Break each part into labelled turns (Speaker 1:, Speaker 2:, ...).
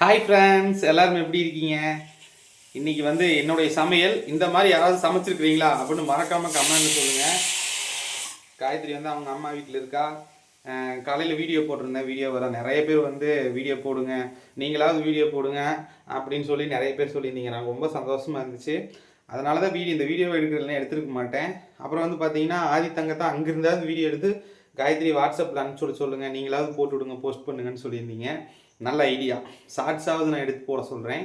Speaker 1: Hi friends எல்லாரும் எப்படி இருக்கீங்க? இன்னைக்கு வந்து என்னுடைய சமையல். இந்த மாதிரி யாராவது சமைச்சிருக்கிறீங்களா அப்படின்னு மறக்காமல் கமெண்ட்ல சொல்லுங்கள் காயத்ரி வந்து அவங்க அம்மா வீட்டில் இருக்கா? காலையில் வீடியோ போட்டிருந்தேன். வீடியோ வர நிறைய பேர் வந்து வீடியோ போடுங்க. நீங்களாவது வீடியோ போடுங்க அப்படின்னு சொல்லி நிறைய பேர் சொல்லியிருந்தீங்க. நான் ரொம்ப சந்தோஷமாக இருந்துச்சு. அதனால தான் வீடியோ இந்த வீடியோ எடுக்கிறதுலாம் எடுத்துருக்க மாட்டேன். அப்புறம் வந்து பார்த்தீங்கன்னா ஆதி அங்கேருந்தாவது வீடியோ எடுத்து காயத்ரி வாட்ஸ்அப்பில் அனுப்பிச்சு விட சொல்லுங்கள் நீங்களாவது போட்டு விடுங்க போஸ்ட் பண்ணுங்கன்னு சொல்லியிருந்தீங்க. நல்ல ஐடியா. ஷார்ட்ஸாவது நான் எடுத்து போட சொல்கிறேன்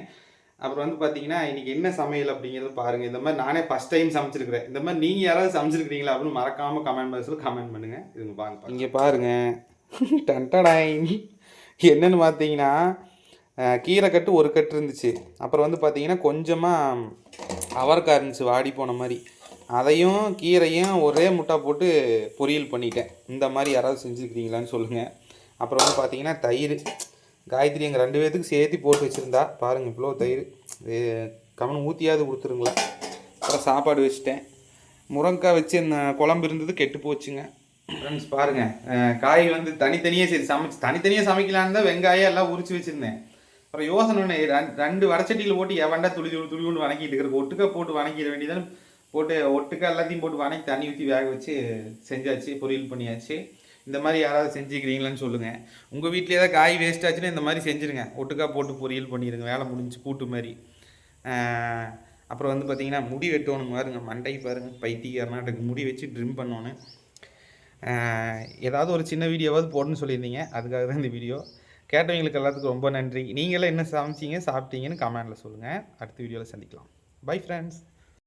Speaker 1: அப்புறம் வந்து பார்த்தீங்கன்னா இன்றைக்கி என்ன சமையல் அப்படிங்கிறது பாருங்கள் இந்த மாதிரி நானே ஃபஸ்ட் டைம் சமைச்சிருக்கிறேன். இந்த மாதிரி நீங்கள் யாராவது சமைச்சிருக்கிறீங்களா அப்படின்னு மறக்காமல் கமெண்ட் பாக்ஸில் கமெண்ட் பண்ணுங்கள் இதுங்க பாருங்க. இங்கே பாருங்கள் டன்டடாய் என்னென்னு பார்த்தீங்கன்னா கீரை கட்டு ஒரு கட்டு இருந்துச்சு. அப்புறம் வந்து பார்த்தீங்கன்னா கொஞ்சமாக அவரைக்காய் இருந்துச்சு வாடி போன மாதிரி. அதையும் கீரையும் ஒரே முட்டை போட்டு பொரியல் பண்ணிட்டேன். இந்த மாதிரி யாராவது செஞ்சுருக்கிறீங்களான்னு சொல்லுங்கள் அப்புறம் வந்து பார்த்தீங்கன்னா தயிர். காயத்ரி எங்கள் ரெண்டு பேர்த்துக்கு சேர்த்து போட்டு வச்சுருந்தா பாருங்கள் இவ்வளோ தயிர். கவனம் ஊற்றியாவது கொடுத்துருங்களா அப்புறம் சாப்பாடு வச்சுட்டேன். முருங்கைக்காய் வச்சு இந்த குழம்பு இருந்தது கெட்டு போச்சுங்க. ஃப்ரெண்ட்ஸ் பாருங்கள் காய் வந்து தனித்தனியாக சரி சமைச்சு தனித்தனியாக சமைக்கலான்னு தான் வெங்காயம் எல்லாம் உரிச்சு வச்சுருந்தேன். அப்புறம் யோசனை ஒன்று ரெண்டு- வடச்சட்டியில் போட்டு எவன்டா துளி துளி துளி வணக்கிட்டு இருக்கிற ஒட்டுக்கா போட்டு வணக்கிட வேண்டியதானே. போட்டு ஒட்டுக்கா எல்லாத்தையும் போட்டு வணக்கி தண்ணி ஊற்றி வேக வச்சு செஞ்சாச்சு பொரியல் பண்ணியாச்சு. இந்த மாதிரி யாராவது செஞ்சுக்கிறீங்களான்னு சொல்லுங்கள் உங்கள் வீட்டில் ஏதாவது காய் வேஸ்ட் ஆச்சுன்னா இந்த மாதிரி செஞ்சுருங்க. ஒட்டுக்கா போட்டு பொரியல் பண்ணிடுங்க வேலை முடிஞ்சு கூட்டு மாதிரி. அப்புறம் வந்து பார்த்தீங்கன்னா முடி வெட்டணும் பாருங்க. மண்டை பாருங்கள் பைத்தியக்காரனாட்டுக்கு முடி வச்சு ட்ரிம் பண்ணணும் ஏதாவது ஒரு சின்ன வீடியோவாவது போடணும்னு சொல்லியிருந்தீங்க. அதுக்காக தான் இந்த வீடியோ. கேட்டவங்களுக்கு எல்லாத்துக்கும் ரொம்ப நன்றி. நீங்களே என்ன சமைச்சீங்க சாப்பிட்டீங்கன்னு கமெண்டில் சொல்லுங்கள் அடுத்த வீடியோவில் சந்திக்கலாம். Bye friends